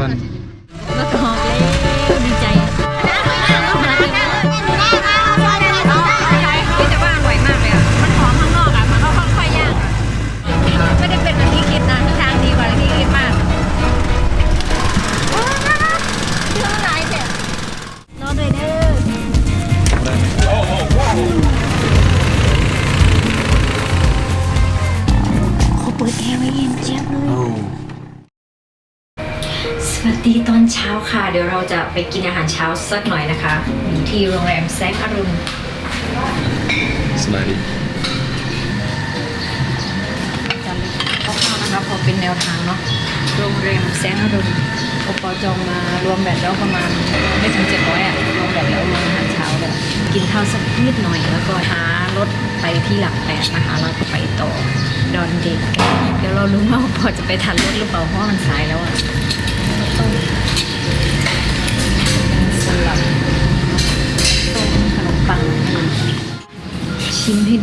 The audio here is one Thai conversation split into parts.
ฟันรถออกแล้วดีใจแต่ว่าอร่อยมากเลยอะมันหอมข้างนอกอะมันก็ค่อยๆย่างอะไม่ได้เปิดนะทางดีกว่าที่คิดมากโอ้ยเชื่ออะไรเนี่ยรอด้วยเด้อเขาเปิดแอร์ไว้เย็นเจี๊ยบเลย วัสดีตอนเช้าค่ะ เดี๋ยวเราจะไปกินอาหารเช้าสักหน่อยนะคะอยู่ที่โรงแรมแซงอรุณสบายดีจันคร่าวๆนะคะพอเป็นแนวทางเนาะโรงแรมแซงอรุณโอปอจองมารวมแบบแล้วประมาณไม่ถึงเจ็ดร้อยอะรวมแบบแล้วรวมอาหารเช้าเลยกินข้าวสักนิดหน่อยแล้วก็หารถไปที่หลักแปดนะคะแล้วก็ไปต่อดอนเด็กเดี๋ยวเรารู้ว่าพอจะไปทันรถหรือเปล่าเพราะว่ามันสายแล้วอะ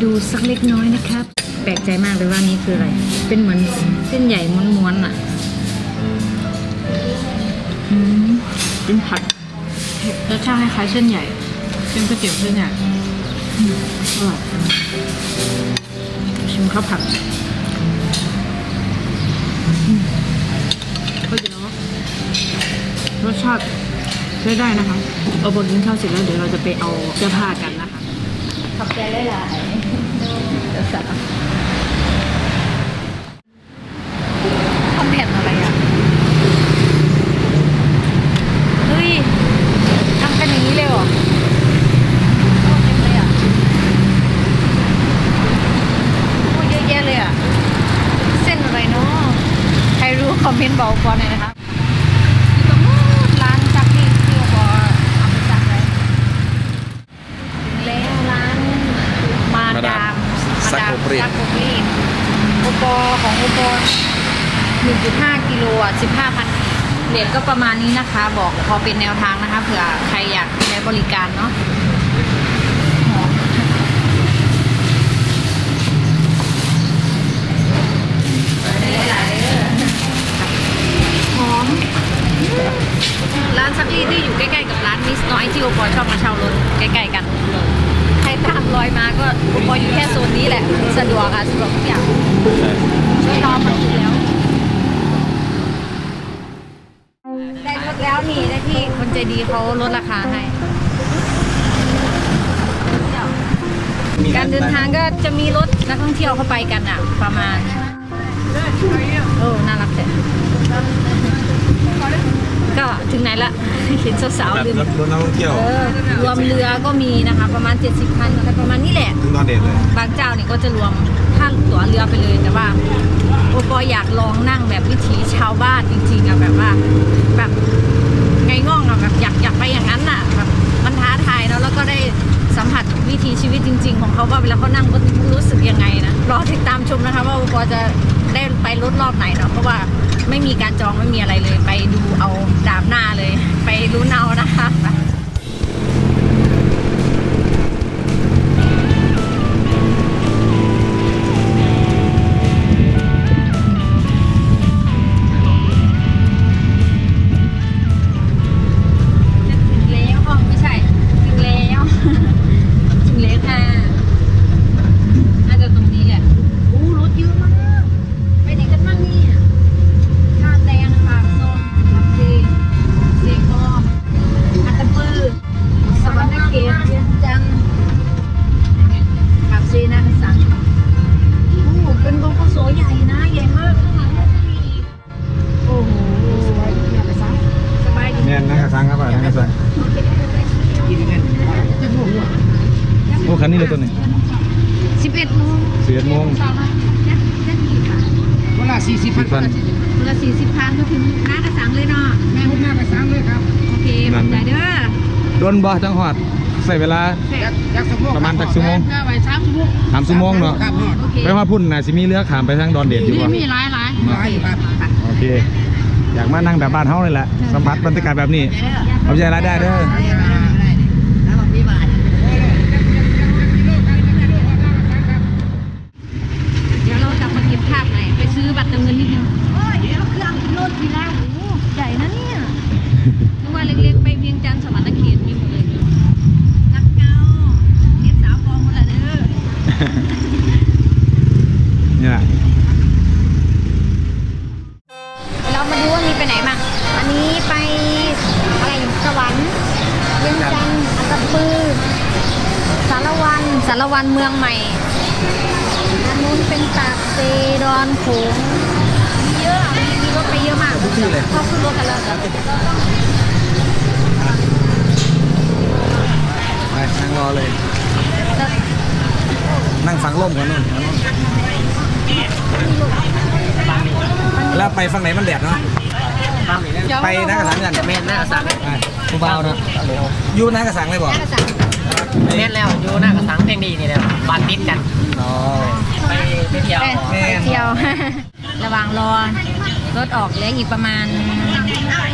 ดูสักเล็กน้อยนะครับ แปลกใจมากเลยว่านี่คืออะไร เป็นเหมือนเส้นใหญ่ม้วนๆอะอืมเป็นผัดรสชาติคล้ายๆเส้นใหญ่เป็นก๋วยเตี๋ยวเส้นใหญ่อร่อยชิมข้าวผัดก๋วยเตี๋ยวรสชาติใช้ได้นะคะเอาบนกินข้าวเสร็จแล้วเดี๋ยวเราจะไปเอาเสื้อผ้ากันนะคะ ขอบใจหลายๆเดี๋ยวสั่งทำแผนอะไรอะ เฮ้ยทำกันอย่างนี้เลยเหรอโอ้เต็มเลยอะโอ้เยอะแยะเลยอะ เส้นอะไรเนาะใครรู้คอมเมนต์บอกก่อนหน่อยนะคะอยู่ตรงนู้นร้านซักที่ที่พอเอาไปซักไว้ถึงแล้วร้านมาดาม ซักโค ปรีซักโคปรีโอปอของโอปอ1.5กิโลอะ15,000เหรียญก็ประมาณนี้นะคะ บอกพอเป็นแนวทางนะคะเผื่อใครอยากใช้บริการเนาะหอมหลายๆเด้อหอม ร้านซักรีดที่อยู่ใกล้ๆกับร้านมิสน้อยที่โอปอชอบมาเช่ารถใกล้ๆกัน ใครตามรอยมาก็โออยู่แค่โซนนี้แหละ สะดวกอะสะดวกทุกอย่างช่วยน้องมาอยู่แล้ว ได้รถแล้วนี่ได้ที่คนใจดีเขาลดราคาให้ การเดินทางก็จะมีรถนักท่องเที่ยวเข้าไปกันอะ ประมาณโอ้น่ารักจัง ก็ถึงไหนละเห็นสาวๆลืม รถรถนักท่องเที่ยวเออรวมเรือก็มีนะคะ ประมาณ 70คันอะไรประมาณนี้แหละ ถึงตอนเด็ดเลย บางเจ้านี่ก็จะรวมค่าตั๋วเรือไปเลย แต่ว่าโอปออยากลองนั่งแบบวิถีชาวบ้านจริงๆอะแบบว่า แบบไงง่องอะแบบอยากอยากไปอย่างนั้นอะแบบมันท้าทายเนาะแล้วก็ได้สัมผัสวิถีชีวิตจริง ๆ ของเขาว่าเวลาเขานั่งก็รู้สึกยังไงนะรอติดตามชมนะคะ ว่าโอปอจะ ได้ไปรถรอบไหนเนาะเพราะว่าไม่มีการจองไม่มีอะไรเลย ไปดูเอาดาบหน้าเลย ไปรู้นเนานะคะ ทางก็ถึงหน้ากระสังเลยเนาะแม่คุณหน้าไปสามเลยครับ โอเคขอบใจเด้อโดนบ่จังหวัดใส่เวลา ประมาณสักชั่วโมงไปสามชั่วโมงสามชั่วโมงเนาะไปว่าพุ่นน่ะสิมีเรือขามไปทางดอนเดดอยู่มีบ่มีหลายหลายหลายโอเค อยากมานั่งแบบบ้านเฮาเลยแหละสัมผัสบรรยากาศแบบนี้เอาใจรายได้เด้อ นั่งฟังลมกันนู่นแล้วไปฝั่งไหนมันแดดเนาะไปหน้ากระสังกันแม่นหน้ากระสังไปผู้เบาเนาะอยู่หน้ากระสังเลยบอกน่าจะสั่งแม่นแล้วอยู่หน้ากระสังเพลงดีนี่แหละบ้านติดกันอ๋อไปไปเที่ยวไปแม่นเที่ยว ระหว่างรอรถออกเหลืออีกประมาณ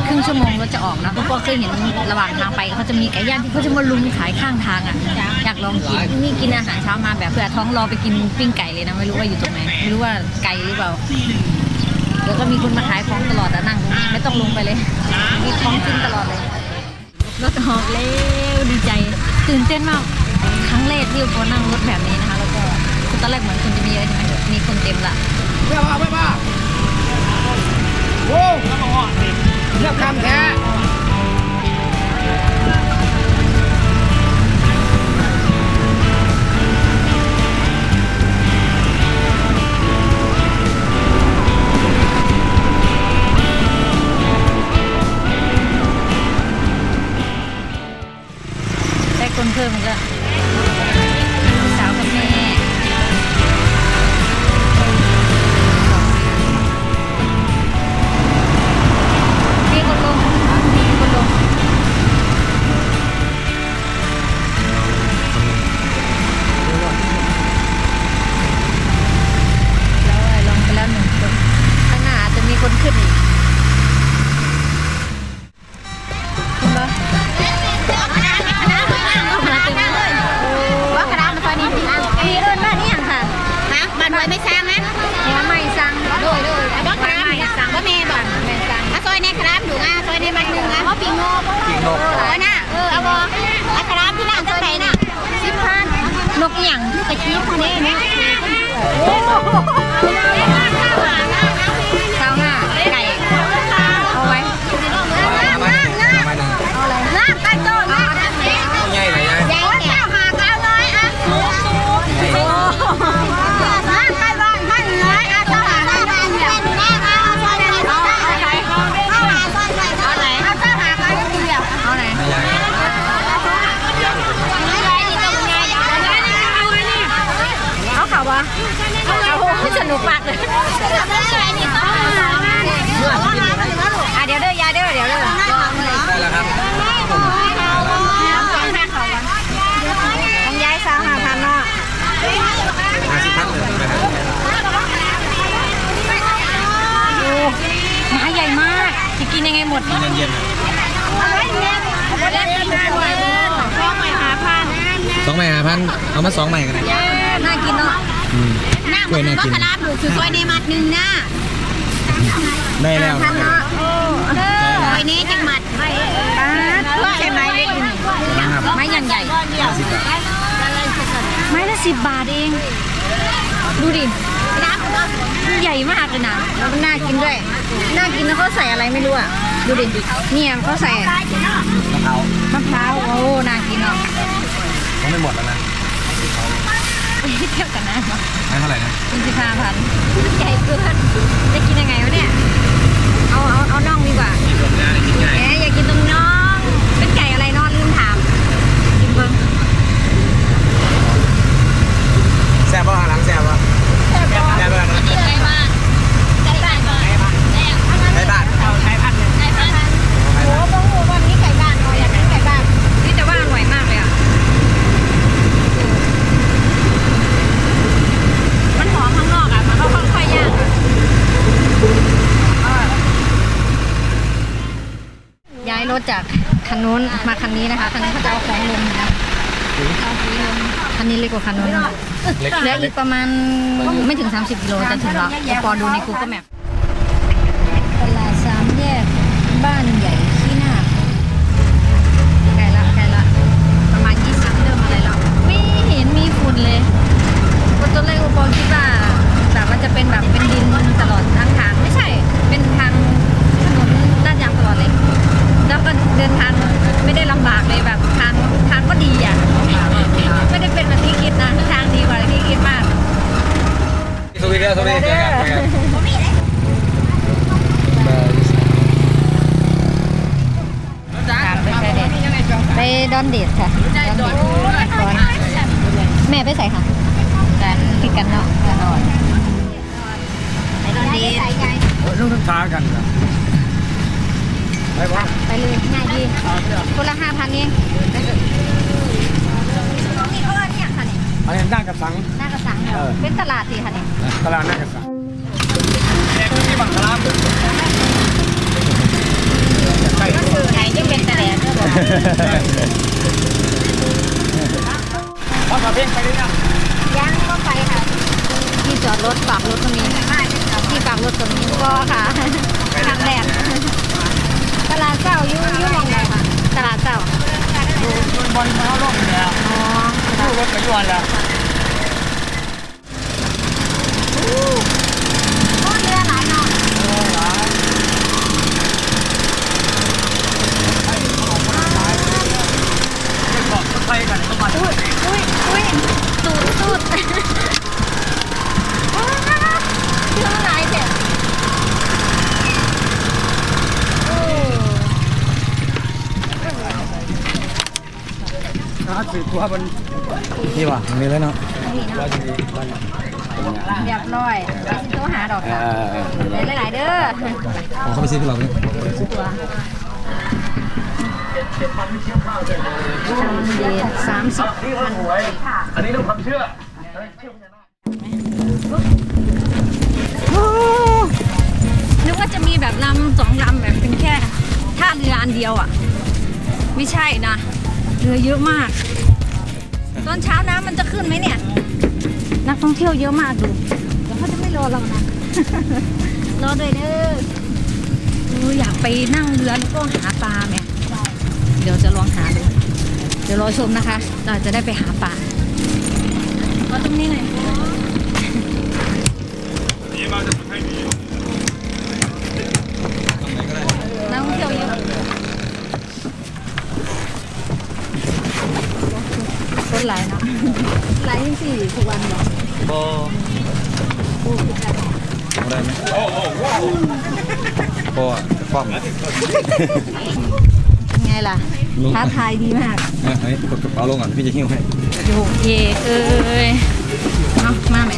ครึ่งชั่วโมงรถจะออกนะพวกก็เคยเห็นระหว่างทางไปเขาจะมีไก่ย่างที่เขาจะมาลุมขายข้างทางอะอยากลองกินนี่กินอาหารเช้ามาแบบเผื่อท้องรอไปกินปิ้งไก่เลยนะไม่รู้ว่าอยู่ตรงไหนไม่รู้ว่าไกลหรือเปล่าแล้วก็มีคนมาขายของตลอดอะนั่งตรงนี้ไม่ต้องลงไปเลย มีของกินตลอดเลยรถออกแล้วดีใจ ตื่นเต้นมากครั้งแรกที่พอนั่งรถแบบนี้นะคะแล้วก็คือตอนแรกเหมือนคนจะมีเยอะใช่ไหมมีคนเต็มละเพื่อว่าเพื่อว่าโอ้ เรียบคำแท้ได้คนเพิ่มอีกแล้ว นกเออน่ะเออเอาบออะกราที่ร้านตั้งไหนน่ะสิบพันนกอีหยังกระชี้คนนี้เนี่ย พันเอามาสองใหม่กันนะน่ากินเนาะอืมกล้วยน่ากินคือซอยในมัดหนึ่งนะได้แล้วพันเนาะซอยนี้จังหมัดอ่าใช่ไหมเล็กนะครับไม้ยังใหญ่ห้าสิบบาทไม้ละสิบบาทเอง ดูดิใหญ่มากเลยนะแล้วมันน่ากินด้วย น่ากินแล้วเขาใส่อะไรไม่รู้อะ ดูดิเนี่ยเขาใส่มะพร้าวมะพร้าวโอ้ น่ากินเนาะ ต้องไม่หมดแล้วนะเทียบกันนะให้เท่าไหร่นะเป็นสิบห้าพันใหญ่เกินจะกินยังไงวะเนี่ย เอาเอาเอาน่องดีกว่ากินรวมงานกินใหญ่แหมอยากกินตรงน่อง เป็นไก่อะไรเนอนลืมถาม กินเบิ้งแซ่บป่ะหลังแซ่บป่ะแซ่บป่ะแซ่บป่ะนะ ไก่บ้านไก่บ้านไก่บ้าน ไก่บ้าน ไก่บ้านไก่บ้านโอ้โหโอ้โหวันนี้ไก่บ้านเราอยากกินไก่บ้านนี่แต่ว่าอร่อยมากเลยอะ มันหอมข้างนอกอะ มันก็ค่อยๆย่างย้าย รถจากคันนู้นมาคันนี้นะคะคันนี้เขาจะเอาของลงนะเอาของลงคันนี้เล็กกว่าคันนู้นนะคะเล็กเหลืออีกประมาณไม่ถึง 30กิโลจะถึงแล้วเดี๋ยวพอดูใน Google Map ตลาดสามแยกบ้านใหญ่ขี้นาคใกล้ละใกล้ละ ประมาณ20เริ่มอะไรแล้วไม่เห็นมีฝุ่นเลยก็ตอนแรกอุปอคิดว่าแบบมันจะเป็นแบบเป็นดินตลอดทั้งทาง ดินทางไม่ได้ลำบากเลยแบบทางทางก็ดีอะ ไม่ได้เป็นแบบที่คิดนะ ทางดีกว่าที่คิดมาก สวีเดนสวีเดนตาไปยดไปดอนเดดค่ะแม่ไปใส่ค่ะกันติดกันเนาะกัอนไปดอนเดด เรื่องทางกันครับ ไปบ้างไปเลยง่ายดีคนละห้าพันเองตรงนี้เอิญเนี่ยค่ะเนี่ยอันนี้หน้ากระสังหน้ากระสังเหรอเป็นตลาดสิค่ะเนี่ยตลาดหน้ากระสังแม่ที่บังคลามใช่ก็คือไหนจะเป็นตะแหลกก็บอกพอมาเพ่งไปเลยนะย่างก็ไปค่ะที่จอดรถฝากรถตรงนี้ที่ฝากรถตรงนี้ก็ค่ะทางแดด ตลาดเจ้าอยู่อยู่มองไหนค่ะตลาดเจ้าบอลเขาล่มเลยอะอ๋อลูกรถไปยวนแล้ว โอ้เรือหลายเนาะ บอกไทยกันก็มา อุ้ยอุ้ยอุ้ยสูดสูดว้าวเรือหลายเด็ดโอ้ ถ้าสื่อตัวมันนี่ป่ะตรงนี้เลยเนาะนี่เนาะว่าจะมีมันเรียบร้อยไปสิโทรหาดอกค่ะหลายๆเด้อขอเข้าไปซื้อที่เราเนี่ยตัวเดทสามสิบอันนี้ต้องความเชื่อนึกว่าจะมีแบบลำสองลำแบบเป็นแค่ท่าเรืออันเดียวอะ ไม่ใช่นะ เรือเยอะมาก ตอนเช้าน้ำมันจะขึ้นไหมเนี่ย นักท่องเที่ยวเยอะมากดูเดี๋ยวเขาจะไม่รอเรานะ รอด้วยเด้อเอออยากไปนั่งเรือแล้วก็หาปลาไหมเดี๋ยวจะลองหาดู เดี๋ยวรอชมนะคะเราจะได้ไปหาปลาขอตรงนี้หน่อยนักท่องเที่ยวเยอะ คนหลายเนาะหลายยี่สี่ทุกวันเนาะโบได้ไหมโอ้โหโบอะฟ้องเป็นไงล่ะท้าทายดีมากนะให้กดกระเป๋าลงก่อนพี่จะหิ้วให้โยเยเอ้ยเอามาไหม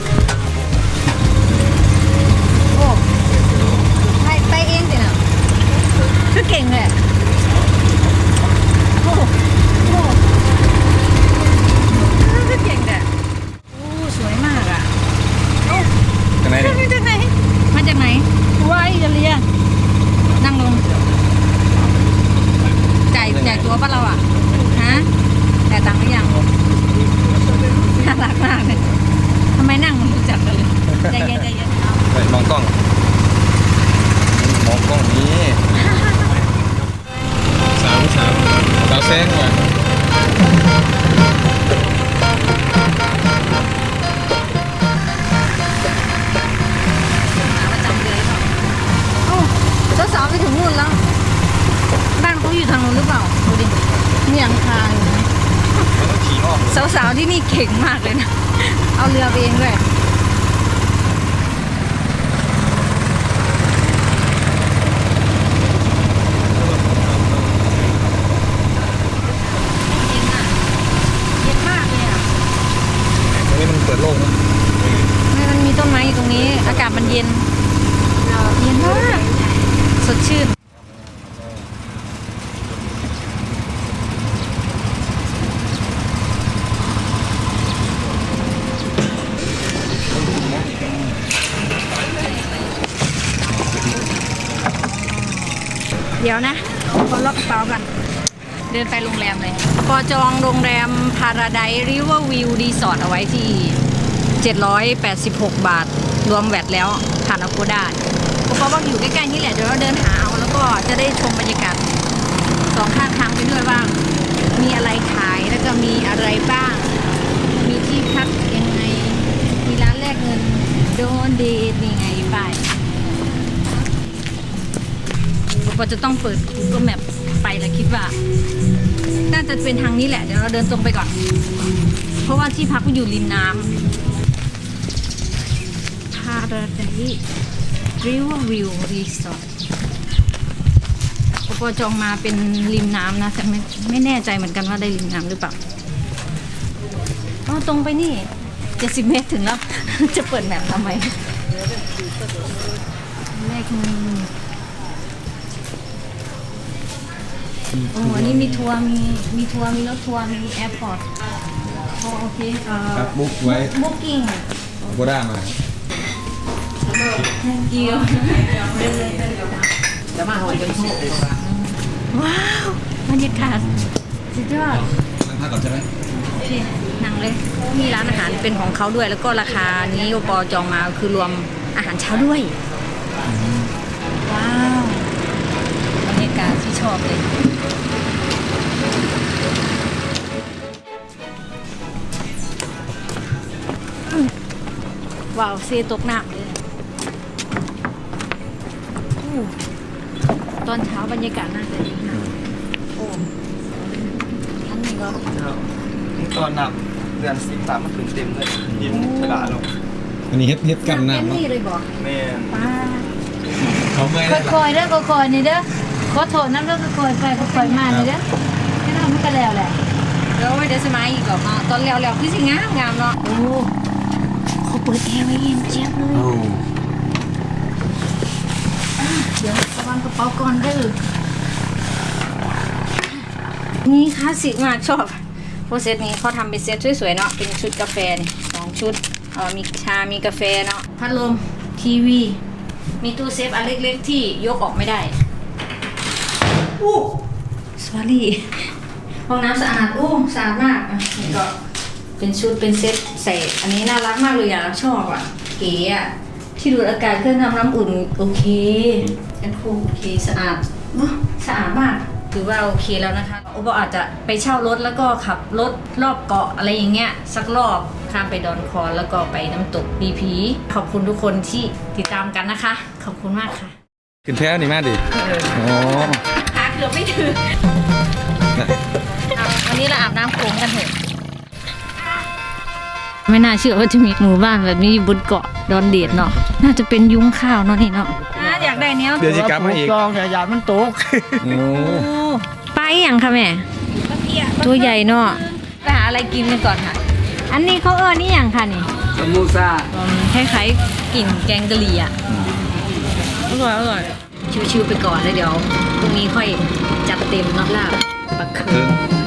อยู่ตรงนี้อากาศมันเย็น เย็นมาก สดชื่น เดี๋ยวนะขอล็อกกระเป๋ากัน เดินไปโรงแรมเลยพอจองโรงแรม Paradise River View Resort เอาไว้ที่ 786 บาท รวมแวดแล้วผ่านอ g กด้าเพราะว่าอยู่ใกล้ๆนี่แหละ เดี๋ยวเราเดินหาเอาแล้วก็จะได้ชมบรรยากาศสองข้างทางไปด้วยว่า มีอะไรขายแล้วก็มีอะไรบ้าง มีที่พักยังไง มีร้านแลกเงินโดนดทนี่ไงไปก็จะต้องเปิด Google Map ไปแล้วคิดว่า น่าจะเป็นทางนี้แหละ เดี๋ยวเราเดินตรงไปก่อน เพราะว่าที่พักมันอยู่ริมน้ำ พา Paradise River View Resort ปปจองมาเป็นริมน้ำนะแต่ไม่ไม่แน่ใจเหมือนกันว่าได้ริมน้ำหรือเปล่าอ๋อตรงไปนี่70เมตรถึงแล้ว จะเปิดแมปทำไมแรกมันโอ้อันนี้มีทัวร์มีมีทัวร์มีรถทัวร์มีแอร์พอร์ตโอเคเอ่อครับบุ๊กไว้ booking โบด้ามา thank you จะมาหอยจนโชคว้าวบรรยากาศสุดยอดนั่งพักก่อนใช่ไหมโอเคนั่งเลยมีร้านอาหารเป็นของเขาด้วย แล้วก็ราคานี้โอปอจองมาคือรวมอาหารเช้าด้วย ว้าวบรรยากาศที่ชอบเลยว้าวเซตกน้ำ ตอนเช้าบรรยากาศน่าจะดีนะโอ้ท่านนี้ก็ตอนนับเดือนสิบสามมันถึงเต็มเลยยินกระดาษลงอันนี้เฮ็ดเฮ็ดกันเป็น้ำเนาะนี่เลยบอกแม่นป้าเขาเมื่อยแล้วค่อยๆเด้อค่อยๆนี่เด้อขอโทษน้ำเด้อค่อยๆไปค่อยๆมานี่เด้อแค่นั้นมันก็แล้วแหละเดี๋ยวไว้เดี๋ยวสมัยอีกหรอกเนาะตอนแล้วๆคือสิงามงามเนาะโอ้เขาเปิดแอร์ไว้เย็นเจี๊ยบเลยเดี๋ยวระวังกระเป๋าก่อนเด้อนี่คลาสสิกมากชอบโปรเซสนี้เขาทำเป็นเซตสวยๆเนาะเป็นชุดกาแฟนี่สองชุดเออมีชา มีกาแฟเนาะพัดลมทีวี มีตู้เซฟอันเล็กๆที่ยกออกไม่ได้อู้สวารี่ห้องน้ำสะอาดอู้สะอาดมากอะนี่ก็เป็นชุดเป็นเซตใส่ อันนี้น่ารักมากเลยอะชอบอะเก๋อะ ที่ดูดอากาศเครื่องทำน้ำอุ่นโอเคแอนคูโอเคสะอาดอู้สะอาดมากถือว่าโอเคแล้วนะคะโอปออาจจะไปเช่ารถแล้วก็ขับรถรอบเกาะอะไรอย่างเงี้ยสักรอบข้ามไปดอนคอนแล้วก็ไปน้ำตกปีผีขอบคุณทุกคนที่ติดตามกันนะคะ ขอบคุณมากค่ะขึ้นแท้นี่มาดิโอ้ขาเกือบไม่ถึงวันนี้เราอาบน้ำโขงกันเถอะ ไม่น่าเชื่อว่าจะมีหมู่บ้านแบบนี้อยู่บนเกาะดอนเดดเนาะน่าจะเป็นยุ้งข้าวเนาะนี่เนาะอยากได้เนี้ยเดี๋ยวจะกลับมาอีก ลองแต่ยามันตกโอ้ไปอย่างค่ะแม่ ตัวใหญ่เนาะไปหาอะไรกินกันก่อนค่ะ อันนี้เขาเออนี่อย่างค่ะนี่สมูซ่าคล้ายๆกลิ่นแกงกะหรี่อะอร่อยอร่อยชิวๆไปก่อนแล้วเดี๋ยวพรุ่งนี้ค่อยจัดเต็มเนอกลาบปลาเคืเพิ่อ